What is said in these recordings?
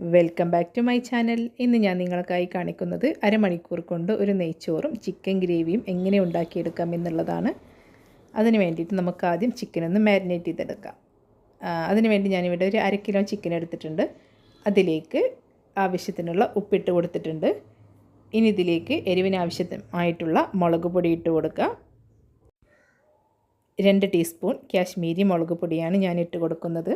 Welcome back to my channel ഇന്ന് ഞാൻ നിങ്ങൾക്കായി കാണിക്കുന്നത് അരമണിക്കൂർ കൊണ്ട് ഒരു നെയ്ച്ചോറും ചിക്കൻ ഗ്രേവിയും എങ്ങനെ ഉണ്ടാക്കിയെടുക്കാം എന്നുള്ളതാണ്. അതിന് വേണ്ടിയിട്ട് നമുക്ക് ആദ്യം ചിക്കൻ ഒന്ന് മാരിനേറ്റ് ചെയ്തെടുക്കാം. അതിന് വേണ്ടി ഞാനിവിടെ ഒരു അര കിലോ ചിക്കൻ എടുത്തിട്ടുണ്ട്. അതിലേക്ക് ആവശ്യത്തിനുള്ള ഉപ്പിട്ട് കൊടുത്തിട്ടുണ്ട്. ഇനി ഇതിലേക്ക് എരിവിന് ആവശ്യമായിട്ടുള്ള മുളക് പൊടി ഇട്ട് കൊടുക്കുക രണ്ട് ടീസ്പൂൺ കാശ്മീരി മുളക് പൊടിയാണ് ഞാൻ ഇട്ട് കൊടുക്കുന്നത്.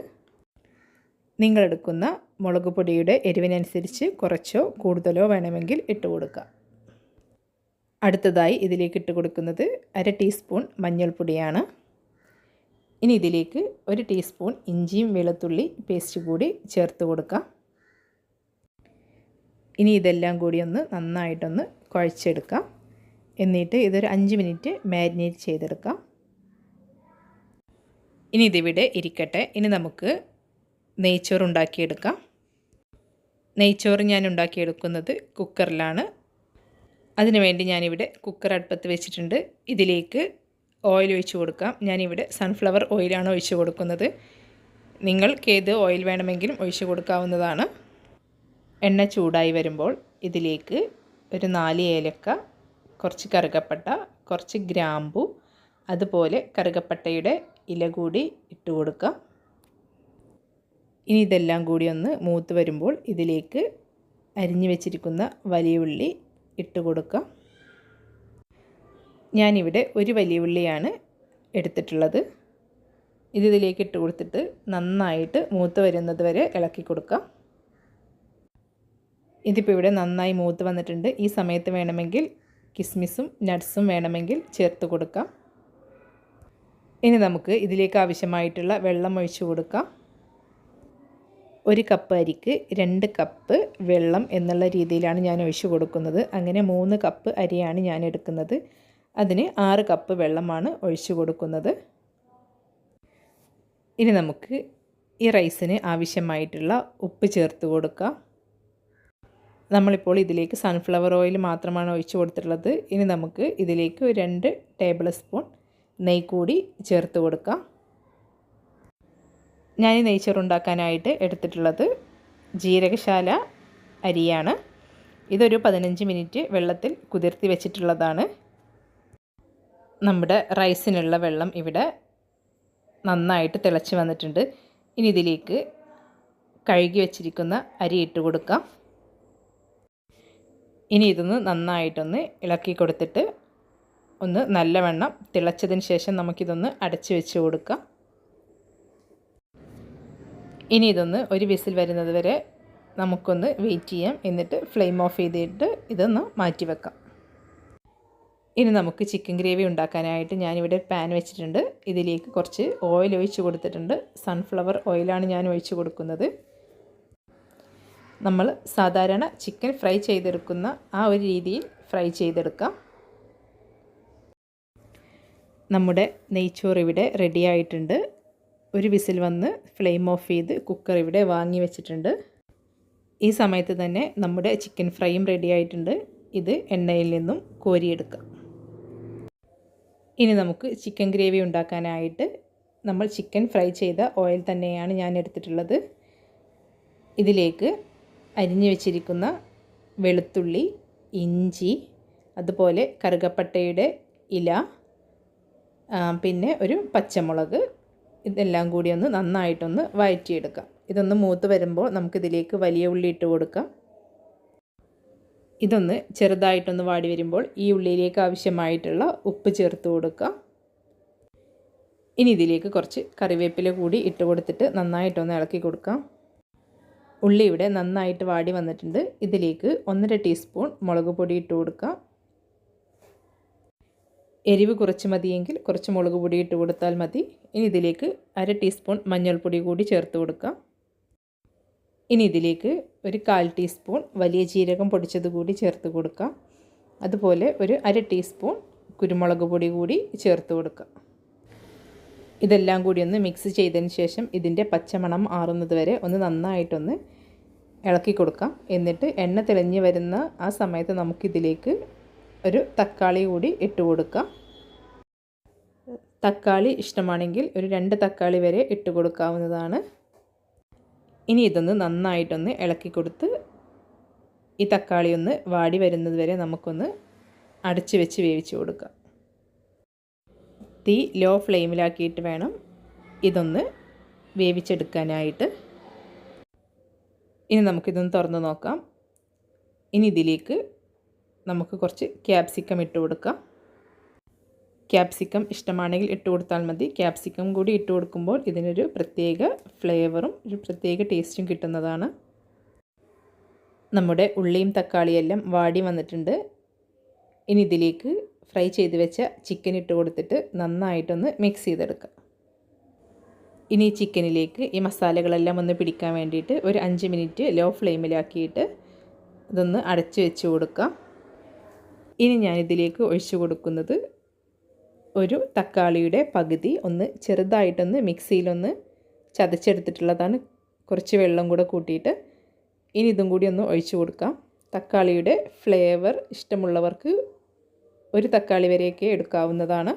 നിങ്ങളെടുക്കുന്ന മുളക് പൊടിയുടെ എരിവിനനുസരിച്ച് കുറച്ചോ കൂടുതലോ വേണമെങ്കിൽ ഇട്ട് കൊടുക്കുക അടുത്തതായി ഇതിലേക്ക് ഇട്ട് കൊടുക്കുന്നത് അര ടീസ്പൂൺ മഞ്ഞൾപ്പൊടിയാണ്. ഇനി ഇതിലേക്ക് ഒരു ടീസ്പൂൺ ഇഞ്ചിയും വെളുത്തുള്ളി പേസ്റ്റ് കൂടി ചേർത്ത് കൊടുക്കാം. ഇനി ഇതെല്ലാം കൂടി ഒന്ന് നന്നായിട്ടൊന്ന് കുഴച്ചെടുക്കാം. എന്നിട്ട് ഇതൊരു അഞ്ച് മിനിറ്റ് മാരിനേറ്റ് ചെയ്തെടുക്കാം. ഇനി ഇതിവിടെ ഇരിക്കട്ടെ. ഇനി നമുക്ക് നെയ്ച്ചോറ് ഉണ്ടാക്കിയെടുക്കാം. നെയ്ച്ചോറ് ഞാൻ ഉണ്ടാക്കിയെടുക്കുന്നത് കുക്കറിലാണ്. അതിനുവേണ്ടി ഞാനിവിടെ കുക്കർ അടുപ്പത്ത് വെച്ചിട്ടുണ്ട്. ഇതിലേക്ക് ഓയിൽ ഒഴിച്ച് കൊടുക്കാം. ഞാനിവിടെ സൺഫ്ലവർ ഓയിലാണ് ഒഴിച്ച് കൊടുക്കുന്നത്. നിങ്ങൾക്ക് ഏത് ഓയിൽ വേണമെങ്കിലും ഒഴിച്ച് കൊടുക്കാവുന്നതാണ്. എണ്ണ ചൂടായി വരുമ്പോൾ ഇതിലേക്ക് ഒരു നാല് ഏലക്ക കുറച്ച് കറുകപ്പട്ട കുറച്ച് ഗ്രാമ്പു അതുപോലെ കറുകപ്പട്ടയുടെ ഇല കൂടി ഇട്ട് കൊടുക്കുക ഇനി ഇതെല്ലാം കൂടി ഒന്ന് മൂത്ത് വരുമ്പോൾ ഇതിലേക്ക് അരിഞ്ഞു വെച്ചിരിക്കുന്ന വലിയ ഉള്ളി ഇട്ട് കൊടുക്കാം. ഞാനിവിടെ ഒരു വലിയ ഉള്ളിയാണ് എടുത്തിട്ടുള്ളത്. ഇത് ഇതിലേക്ക് ഇട്ട് കൊടുത്തിട്ട് നന്നായിട്ട് മൂത്ത് വരുന്നത് വരെ ഇളക്കി കൊടുക്കാം. ഇതിപ്പോൾ ഇവിടെ നന്നായി മൂത്ത് വന്നിട്ടുണ്ട്. ഈ സമയത്ത് വേണമെങ്കിൽ കിസ്മിസും നട്ട്സും വേണമെങ്കിൽ ചേർത്ത് കൊടുക്കാം. ഇനി നമുക്ക് ഇതിലേക്ക് ആവശ്യമായിട്ടുള്ള വെള്ളം ഒഴിച്ചു കൊടുക്കാം. ഒരു കപ്പ് അരിക്ക് രണ്ട് കപ്പ് വെള്ളം എന്നുള്ള രീതിയിലാണ് ഞാൻ ഒഴിച്ചു കൊടുക്കുന്നത്. അങ്ങനെ മൂന്ന് കപ്പ് അരിയാണ് ഞാൻ എടുക്കുന്നത്. അതിന് ആറ് കപ്പ് വെള്ളമാണ് ഒഴിച്ചു കൊടുക്കുന്നത്. ഇനി നമുക്ക് ഈ റൈസിന് ആവശ്യമായിട്ടുള്ള ഉപ്പ് ചേർത്ത് കൊടുക്കാം. നമ്മളിപ്പോൾ ഇതിലേക്ക് സൺഫ്ലവർ ഓയിൽ മാത്രമാണ് ഒഴിച്ചു കൊടുത്തിട്ടുള്ളത്. ഇനി നമുക്ക് ഇതിലേക്ക് രണ്ട് ടേബിൾ സ്പൂൺ നെയ്യ് കൂടി ചേർത്ത് കൊടുക്കാം. ഞാൻ ഈ നെയ്ച്ചോറ് ഉണ്ടാക്കാനായിട്ട് എടുത്തിട്ടുള്ളത് ജീരകശാല അരിയാണ്. ഇതൊരു പതിനഞ്ച് മിനിറ്റ് വെള്ളത്തിൽ കുതിർത്തി വെച്ചിട്ടുള്ളതാണ്. നമ്മുടെ റൈസിനുള്ള വെള്ളം ഇവിടെ നന്നായിട്ട് തിളച്ച് വന്നിട്ടുണ്ട്. ഇനി ഇതിലേക്ക് കഴുകി വെച്ചിരിക്കുന്ന അരി ഇട്ട് കൊടുക്കാം. ഇനി ഇതൊന്ന് നന്നായിട്ടൊന്ന് ഇളക്കി കൊടുത്തിട്ട് ഒന്ന് നല്ലവണ്ണം തിളച്ചതിന് ശേഷം നമുക്കിതൊന്ന് അടച്ചു വെച്ച് കൊടുക്കാം. ഇനി ഇതൊന്ന് ഒരു വിസിൽ വരുന്നത് വരെ നമുക്കൊന്ന് വെയിറ്റ് ചെയ്യാം. എന്നിട്ട് ഫ്ലെയിം ഓഫ് ചെയ്തിട്ട് ഇതൊന്ന് മാറ്റി വെക്കാം. ഇനി നമുക്ക് ചിക്കൻ ഗ്രേവി ഉണ്ടാക്കാനായിട്ട് ഞാനിവിടെ പാൻ വെച്ചിട്ടുണ്ട്. ഇതിലേക്ക് കുറച്ച് ഓയിൽ ഒഴിച്ച് കൊടുത്തിട്ടുണ്ട്. സൺഫ്ലവർ ഓയിലാണ് ഞാൻ ഒഴിച്ച് കൊടുക്കുന്നത്. നമ്മൾ സാധാരണ ചിക്കൻ ഫ്രൈ ചെയ്തെടുക്കുന്ന ആ ഒരു രീതിയിൽ ഫ്രൈ ചെയ്തെടുക്കാം. നമ്മുടെ നെയ്ച്ചോറ് ഇവിടെ ഒരു വിസിൽ വന്ന് ഫ്ലെയിം ഓഫ് ചെയ്ത് കുക്കർ ഇവിടെ വാങ്ങി വെച്ചിട്ടുണ്ട്. ഈ സമയത്ത് തന്നെ നമ്മുടെ ചിക്കൻ ഫ്രൈയും റെഡി ആയിട്ടുണ്ട്. ഇത് എണ്ണയിൽ നിന്നും കോരിയെടുക്കാം. ഇനി നമുക്ക് ചിക്കൻ ഗ്രേവി ഉണ്ടാക്കാനായിട്ട് നമ്മൾ ചിക്കൻ ഫ്രൈ ചെയ്ത ഓയിൽ തന്നെയാണ് ഞാൻ എടുത്തിട്ടുള്ളത്. ഇതിലേക്ക് അരിഞ്ഞു വെച്ചിരിക്കുന്ന വെളുത്തുള്ളി ഇഞ്ചി അതുപോലെ കറുകപ്പട്ടയുടെ ഇല പിന്നെ ഒരു പച്ചമുളക് ഇതെല്ലാം കൂടി ഒന്ന് നന്നായിട്ടൊന്ന് വഴറ്റിയെടുക്കാം ഇതൊന്ന് മൂത്ത് വരുമ്പോൾ നമുക്കിതിലേക്ക് വലിയ ഉള്ളി ഇട്ട് കൊടുക്കാം. ഇതൊന്ന് ചെറുതായിട്ടൊന്ന് വാടി വരുമ്പോൾ ഈ ഉള്ളിയിലേക്ക് ആവശ്യമായിട്ടുള്ള ഉപ്പ് ചേർത്ത് കൊടുക്കാം. ഇനി ഇതിലേക്ക് കുറച്ച് കറിവേപ്പില കൂടി ഇട്ട് കൊടുത്തിട്ട് നന്നായിട്ടൊന്ന് ഇളക്കി കൊടുക്കാം. ഉള്ളി ഇവിടെ നന്നായിട്ട് വാടി വന്നിട്ടുണ്ട്. ഇതിലേക്ക് ഒന്നര ടീസ്പൂൺ മുളക് പൊടി ഇട്ട് കൊടുക്കാം. എരിവ് കുറച്ച് മതിയെങ്കിൽ കുറച്ച് മുളക് പൊടി ഇട്ട് കൊടുത്താൽ മതി. ഇനി ഇതിലേക്ക് അര ടീസ്പൂൺ മഞ്ഞൾപ്പൊടി കൂടി ചേർത്ത് കൊടുക്കാം. ഇനി ഇതിലേക്ക് ഒരു കാൽ ടീസ്പൂൺ വലിയ ജീരകം പൊടിച്ചത് കൂടി ചേർത്ത് കൊടുക്കാം. അതുപോലെ ഒരു അര ടീസ്പൂൺ കുരുമുളക് പൊടി കൂടി ചേർത്ത് കൊടുക്കുക ഇതെല്ലാം കൂടി ഒന്ന് മിക്സ് ചെയ്തതിന് ശേഷം ഇതിന്റെ പച്ചമണം ആറുന്നത് വരെ ഒന്ന് നന്നായിട്ടൊന്ന് ഇളക്കി കൊടുക്കാം. എന്നിട്ട് എണ്ണ തെളിഞ്ഞ് വരുന്ന ആ സമയത്ത് നമുക്കിതിലേക്ക് ഒരു തക്കാളി കൂടി ഇട്ട് കൊടുക്കാം തക്കാളി ഇഷ്ടമാണെങ്കിൽ ഒരു രണ്ട് തക്കാളി വരെ ഇട്ട് കൊടുക്കാവുന്നതാണ്. ഇനി ഇതൊന്ന് നന്നായിട്ടൊന്ന് ഇളക്കി കൊടുത്ത് ഈ തക്കാളി ഒന്ന് വാടി വരുന്നത് വരെ നമുക്കൊന്ന് അടച്ച് വെച്ച് വേവിച്ച് കൊടുക്കാം. തീ ലോ ഫ്ലെയിമിലാക്കിയിട്ട് വേണം ഇതൊന്ന് വേവിച്ചെടുക്കാനായിട്ട്. ഇനി നമുക്കിതൊന്ന് തുറന്ന് നോക്കാം. ഇനി ഇതിലേക്ക് നമുക്ക് കുറച്ച് ക്യാപ്സിക്കം ഇട്ട് കൊടുക്കാം. ക്യാപ്സിക്കം ഇഷ്ടമാണെങ്കിൽ ഇട്ട് കൊടുത്താൽ മതി. ക്യാപ്സിക്കം കൂടി ഇട്ട് കൊടുക്കുമ്പോൾ ഇതിനൊരു പ്രത്യേക ഫ്ലേവറും ഒരു പ്രത്യേക ടേസ്റ്റും കിട്ടുന്നതാണ്. നമ്മുടെ ഉള്ളിയും തക്കാളിയെല്ലാം വാടി വന്നിട്ടുണ്ട്. ഇനി ഇതിലേക്ക് ഫ്രൈ ചെയ്ത് വെച്ച ചിക്കൻ ഇട്ട് കൊടുത്തിട്ട് നന്നായിട്ടൊന്ന് മിക്സ് ചെയ്തെടുക്കുക ഇനി ചിക്കനിലേക്ക് ഈ മസാലകളെല്ലാം ഒന്ന് പിടിക്കാൻ വേണ്ടിയിട്ട് ഒരു അഞ്ച് മിനിറ്റ് ലോ ഫ്ലെയിമിലാക്കിയിട്ട് ഇതൊന്ന് അടച്ചു വെച്ച് കൊടുക്കാം. ഇനി ഞാനിതിലേക്ക് ഒഴിച്ചു കൊടുക്കുന്നത് ഒരു തക്കാളിയുടെ പകുതി ഒന്ന് ചെറുതായിട്ടൊന്ന് മിക്സിയിലൊന്ന് ചതച്ചെടുത്തിട്ടുള്ളതാണ്. കുറച്ച് വെള്ളം കൂടെ കൂട്ടിയിട്ട് ഇനി ഇതും കൂടി ഒന്ന് ഒഴിച്ചു കൊടുക്കാം. തക്കാളിയുടെ ഫ്ലേവർ ഇഷ്ടമുള്ളവർക്ക് ഒരു തക്കാളി വരെയൊക്കെ എടുക്കാവുന്നതാണ്.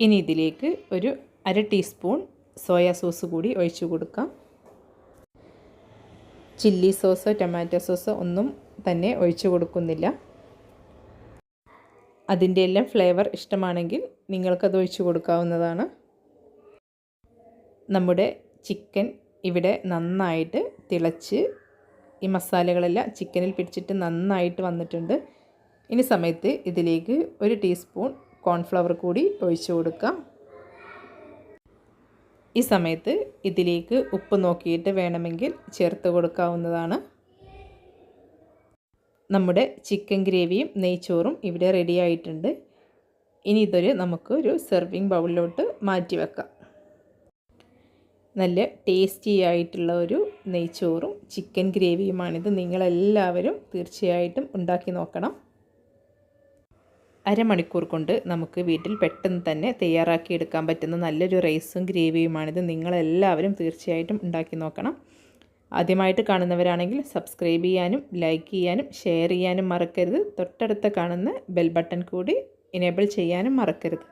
ഇനി ഇതിലേക്ക് ഒരു അര ടീസ്പൂൺ സോയാ സോസ് കൂടി ഒഴിച്ചു കൊടുക്കാം. ചില്ലി സോസ് ടൊമാറ്റോ സോസ് ഒന്നും തന്നെ ഒഴിച്ചു കൊടുക്കുന്നില്ല. അതിന്റെ എല്ലാം ഫ്ലേവർ ഇഷ്ടമാണെങ്കിൽ നിങ്ങൾക്കത് ഒഴിച്ചു കൊടുക്കാവുന്നതാണ്. നമ്മുടെ ചിക്കൻ ഇവിടെ നന്നായിട്ട് തിളച്ച് ഈ മസാലകളെല്ലാം ചിക്കനിൽ പിടിച്ചിട്ട് നന്നായിട്ട് വന്നിട്ടുണ്ട്. ഇനി സമയത്ത് ഇതിലേക്ക് ഒരു ടീസ്പൂൺ കോൺഫ്ലവർ കൂടി ഒഴിച്ചു കൊടുക്കാം. ഈ സമയത്ത് ഇതിലേക്ക് ഉപ്പ് നോക്കിയിട്ട് വേണമെങ്കിൽ ചേർത്ത് കൊടുക്കാവുന്നതാണ്. നമ്മുടെ ചിക്കൻ ഗ്രേവിയും നെയ്ച്ചോറും ഇവിടെ റെഡി ആയിട്ടുണ്ട്. ഇനി ഇതൊരു നമുക്ക് ഒരു സെർവിങ് ബൗളിലോട്ട് മാറ്റി വെക്കാം. നല്ല ടേസ്റ്റി ആയിട്ടുള്ള ഒരു നെയ്ച്ചോറും ചിക്കൻ ഗ്രേവിയുമാണിത്. നിങ്ങളെല്ലാവരും തീർച്ചയായിട്ടും ഉണ്ടാക്കി നോക്കണം. അരമണിക്കൂർ കൊണ്ട് നമുക്ക് വീട്ടിൽ പെട്ടെന്ന് തന്നെ തയ്യാറാക്കി എടുക്കാൻ പറ്റുന്ന നല്ലൊരു റൈസും ഗ്രേവിയുമാണിത്. നിങ്ങളെല്ലാവരും തീർച്ചയായിട്ടും ഉണ്ടാക്കി നോക്കണം. ആദ്യമായിട്ട് കാണുന്നവരാണെങ്കിൽ സബ്സ്ക്രൈബ് ചെയ്യാനും ലൈക്ക് ചെയ്യാനും ഷെയർ ചെയ്യാനും മറക്കരുത്. തൊട്ടടുത്ത് കാണുന്ന ബെൽ ബട്ടൺ കൂടി എനേബിൾ ചെയ്യാനും മറക്കരുത്.